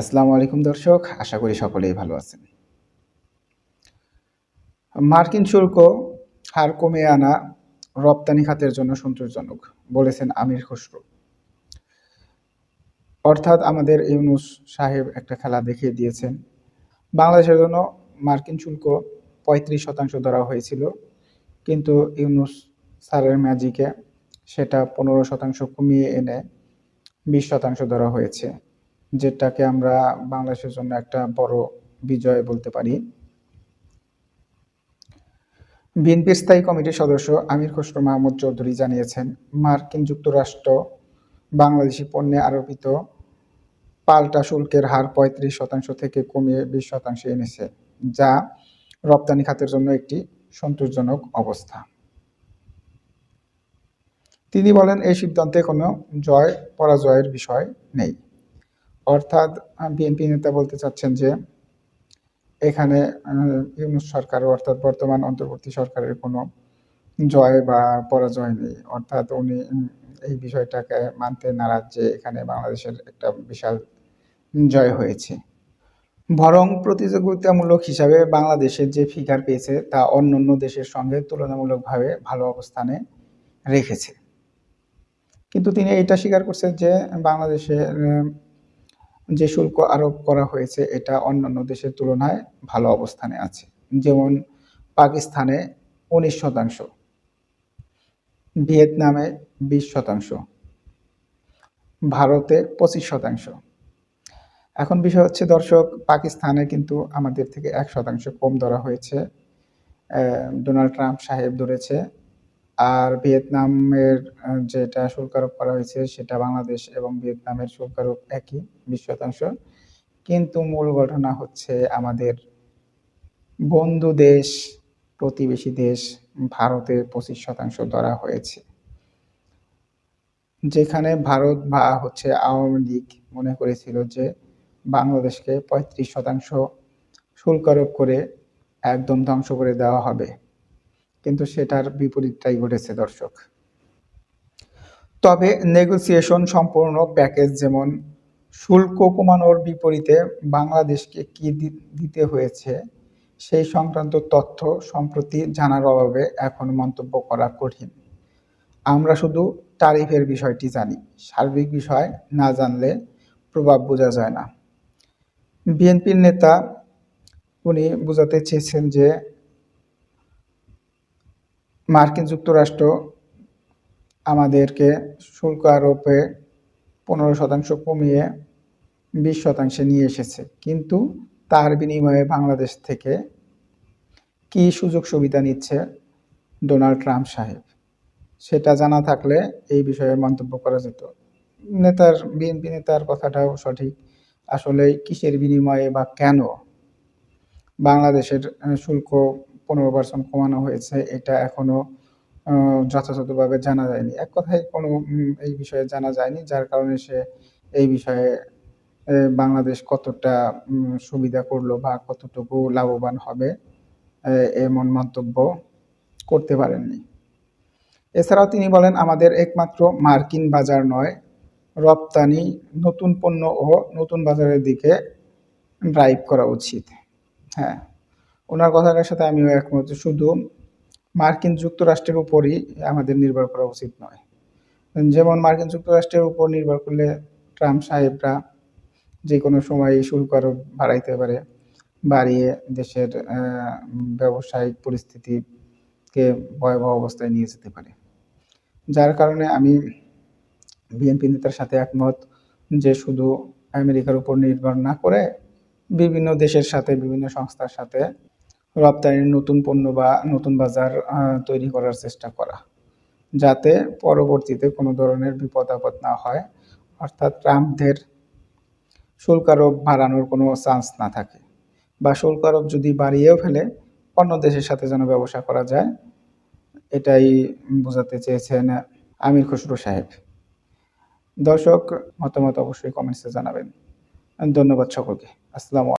আসসালামু আলাইকুম দর্শক, আশা করি সকলেই ভালো আছেন। মার্কিন শুল্ক হার কমিয়ে আনা রপ্তানি খাতের জন্য সন্তোষজনক, বলেছেন আমির খসরু। অর্থাৎ আমাদের ইউনুস সাহেব একটা খেলা দেখিয়ে দিয়েছেন। বাংলাদেশের জন্য মার্কিন শুল্ক পঁয়ত্রিশ শতাংশ ধরা হয়েছিল, কিন্তু ইউনুস স্যারের ম্যাজিকে সেটা পনেরো শতাংশ কমিয়ে এনে বিশ শতাংশ ধরা হয়েছে। যেটাকে আমরা বাংলাদেশের জন্য একটা বড় বিজয় বলতে পারি। বিএনপির স্থায়ী কমিটির সদস্য আমির খসরু মাহমুদ চৌধুরী জানিয়েছেন, মার্কিন যুক্তরাষ্ট্র বাংলাদেশি পণ্যে আরোপিত পাল্টা শুল্কের হার পঁয়ত্রিশ শতাংশ থেকে কমিয়ে বিশ শতাংশে এনেছে, যা রপ্তানি খাতের জন্য একটি সন্তোষজনক অবস্থা। তিনি বলেন, এই সিদ্ধান্তে কোনো জয় পরাজয়ের বিষয় নেই। অর্থাৎ বিএনপি নেতা বলতে চাচ্ছেন যে এখানে ইউনূস সরকার অর্থাৎ বর্তমান অন্তর্বর্তী সরকারের কোনো জয় বা পরাজয় নেই। অর্থাৎ উনি এই বিষয়টাকে মানতে নারাজ যে এখানে বাংলাদেশের একটা বিশাল জয় হয়েছে। বরং প্রতিযোগিতামূলক হিসাবে বাংলাদেশের যে ফিগার পেয়েছে তা অন্যান্য দেশের সঙ্গে তুলনামূলকভাবে ভালো অবস্থানে রেখেছে। কিন্তু তিনি এটা স্বীকার করছেন যে বাংলাদেশে আহ, যে শুল্ক আরোপ করা হয়েছে, এটা অন্যান্য দেশের তুলনায় ভালো অবস্থানে আছে। যেমন পাকিস্তানে উনিশ শতাংশ, ভিয়েতনামে বিশ শতাংশ, ভারতে পঁচিশ শতাংশ। এখন বিষয় হচ্ছে, দর্শক, পাকিস্তানে কিন্তু আমাদের থেকে এক শতাংশ কম ধরা হয়েছে। ডোনাল্ড ট্রাম্প সাহেব ধরেছে আর ভিয়েতনামের যেটা শুল্ক আরোপ করা হয়েছে সেটা বাংলাদেশ এবং ভিয়েতনামের শুল্ক আরোপ একই বিশ শতাংশ কিন্তু মূল ঘটনা হচ্ছে আমাদের বন্ধু দেশ, প্রতিবেশী দেশ ভারতে পঁচিশ শতাংশ ধরা হয়েছে। যেখানে ভারত বা হচ্ছে আওয়ামী লীগ মনে করেছিল যে বাংলাদেশকে পঁয়ত্রিশ শতাংশ শুল্ক আরোপ করে একদম ধ্বংস করে দেওয়া হবে। কিন্তু সেটার বিপরীতটাই ঘটেছে, দর্শক। তবে নেগোসিয়েশন সম্পূর্ণ প্যাকেজ যেমন শুল্ক কমানোর বিপরীতে বাংলাদেশকে কি দিতে হয়েছে, সেই সংক্রান্ত তথ্য সম্প্রতি জানার অভাবে এখন মন্তব্য করা কঠিন। আমরা শুধু তারিফের বিষয়টি জানি, সার্বিক বিষয় না জানলে প্রভাব বোঝা যায় না। বিএনপির নেতা, উনি বোঝাতে চেয়েছেন যে মার্কিন যুক্তরাষ্ট্র আমাদেরকে শুল্ক আরোপে পনেরো শতাংশ কমিয়ে বিশ শতাংশে নিয়ে এসেছে। কিন্তু তার বিনিময়ে বাংলাদেশ থেকে কি সুযোগ সুবিধা নিচ্ছে ডোনাল্ড ট্রাম্প সাহেব? সেটা জানা থাকলে এই বিষয়ে মন্তব্য করা যেত। নেতার, বিএনপি নেতার কথাটাও সঠিক। আসলে কিসের বিনিময়ে বা কেন বাংলাদেশের শুল্ক পনেরো পার্সেন্ট কমানো হয়েছে, এটা এখনও যথাযথভাবে জানা যায়নি। এক কথায় কোনো এই বিষয়ে জানা যায়নি, যার কারণে সে এই বিষয়ে বাংলাদেশ কতটা সুবিধা করল বা কতটুকু লাভবান হবে এমন মন্তব্য করতে পারেননি। এছাড়াও তিনি বলেন, আমাদের একমাত্র মার্কিন বাজার নয়, রপ্তানি, নতুন পণ্য ও নতুন বাজারের দিকে ড্রাইভ করা উচিত। হ্যাঁ। ওনার কথাটার সাথে আমিও একমত শুধু মার্কিন যুক্তরাষ্ট্রের উপরই আমাদের নির্ভর করা উচিত নয়। যেমন মার্কিন যুক্তরাষ্ট্রের উপর নির্ভর করলে ট্রাম্প সাহেবরা যে কোনো সময় শুল্ক আরও বাড়াইতে পারে, বাড়িয়ে দেশের ব্যবসায়িক পরিস্থিতিকে ভয়াবহ অবস্থায় নিয়ে যেতে পারে। যার কারণে আমি বিএনপি নেতার সাথে একমত যে শুধু আমেরিকার উপর নির্ভর না করে বিভিন্ন দেশের সাথে, বিভিন্ন সংস্থার সাথে রপ্তানির নতুন পণ্য বা নতুন বাজার তৈরি করার চেষ্টা করা, যাতে পরবর্তীতে কোনো ধরনের বিপদ আপদ না হয়। অর্থাৎ ট্রাম্পদের শুল্ক আরোপ বাড়ানোর কোনো চান্স না থাকে বা শুল্ক আরোপ যদি বাড়িয়েও ফেলে, অন্য দেশের সাথে যেন ব্যবসা করা যায়, এটাই বোঝাতে চেয়েছেন আমির খসরু সাহেব। দর্শক, মতামত অবশ্যই কমেন্টসে জানাবেন। ধন্যবাদ সকলকে। আসসালামু